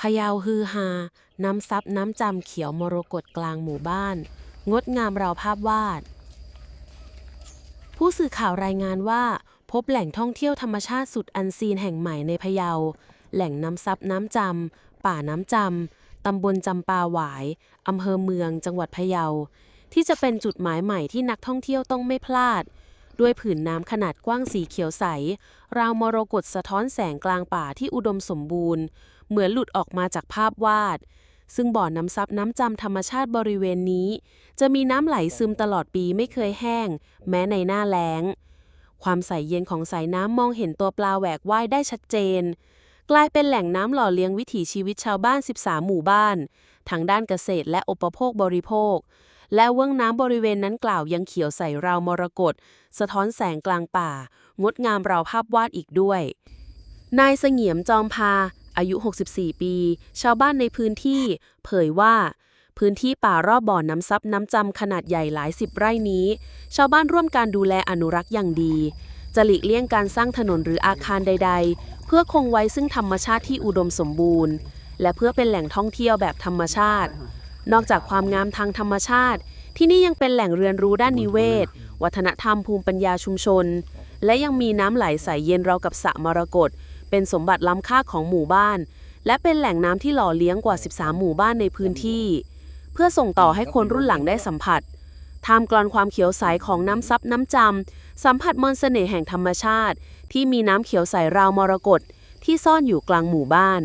พยาวฮือฮา น้ำซับน้ำจำเขียวมรกตกลางหมู่บ้าน งดงามราวภาพวาด ผู้สื่อข่าวรายงานว่า พบแหล่งท่องเที่ยวธรรมชาติสุดอันซีนแห่งใหม่ในพะเยา แหล่งน้ำซับน้ำจำป่าน้ำจำตำบลจำปาหวายอำเภอเมืองจังหวัดพะเยา ที่จะเป็นจุดหมายใหม่ที่นักท่องเที่ยวต้องไม่พลาด ด้วยผืนน้ำขนาดกว้างสีเขียวใส ราวมรกตสะท้อนแสงกลางป่าที่อุดมสมบูรณ์ เหมือนหลุดออกมาจากภาพวาด ซึ่งบ่อน้ำซับน้ำจำธรรมชาติบริเวณนี้ จะมีน้ำไหลซึมตลอดปีไม่เคยแห้ง แม้ในหน้าแล้ง ความใสเย็นของสายน้ำมองเห็นตัวปลาแหวกว่ายได้ชัดเจน กลายเป็นแหล่งน้ำหล่อเลี้ยงวิถีชีวิตชาวบ้าน 13 หมู่บ้าน ทั้งด้านเกษตรและอุปโภคบริโภค และเวิ้งน้ำบริเวณนั้นกล่าวยังเขียวใสราวมรกตสะท้อนแสงกลางป่า งดงามราวภาพวาดอีกด้วย นายเสงี่ยมจอมพา อายุ 64 ปี ชาวบ้านในพื้นที่ เผยว่า พื้นที่ป่ารอบบ่อน้ำซับน้ำจำขนาดใหญ่หลายสิบไร่นี้ ชาวบ้านร่วมการดูแลอนุรักษ์อย่างดีจะหลีกเลี่ยงการสร้างถนนหรืออาคารใด ๆ เพื่อคงไว้ซึ่งธรรมชาติที่อุดมสมบูรณ์ และเพื่อเป็นแหล่งท่องเที่ยวแบบธรรมชาติ นอกจากความงามทางธรรมชาติ ที่นี่ยังเป็นแหล่งเรียนรู้ด้านนิเวศ วัฒนธรรมภูมิปัญญาชุมชน และยังมีน้ำไหลใสเย็นราวกับสระมรกตเป็นสมบัติล้ำค่าของหมู่บ้าน และเป็นแหล่งน้ำที่หล่อเลี้ยงกว่า 13 หมู่บ้านในพื้นที่ เพื่อส่งต่อให้คนรุ่นหลังได้สัมผัสท่ามกลางความเขียวใสของน้ำซับน้ำจำสัมผัสมนต์เสน่ห์แห่งธรรมชาติ ที่มีน้ำเขียวใสราวมรกตที่ซ่อนอยู่กลางหมู่บ้าน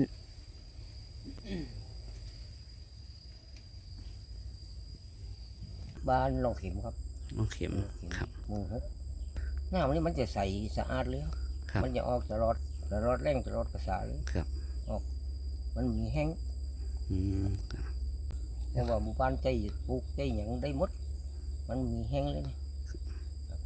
บ้านหนองเข็มครับน้องเข็มหนองเข็มครับหมู่หกหน้ามันนี่มันจะใสสะอาดเลยครับครับมันจะออกตลอดตลอดแรงตลอดกระสาเลยครับ ออก มันมีแห้งอืมครับเพราะว่าหมู่บ้านใจปลูกใจอย่างได้หมด มันมีแห้งเลยนะครับ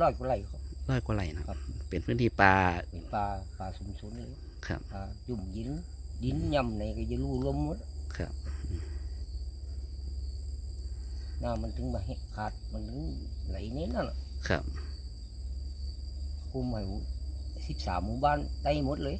ร้อยกว่าไร่ครับร้อยกว่าไร่นะคครัรับบเป็นพื้นที่ป่าเป็นป่าป่าสุมสุนเลยครับป่าจุ่มยินดินย่ำในก็จะรูลมหมดครับห น้ามันถึงมาแห้งขาดมันถึงไหลนี้นั่นน่ะครับคุมให้สิบสามหมู่บ้านได้หมดเลย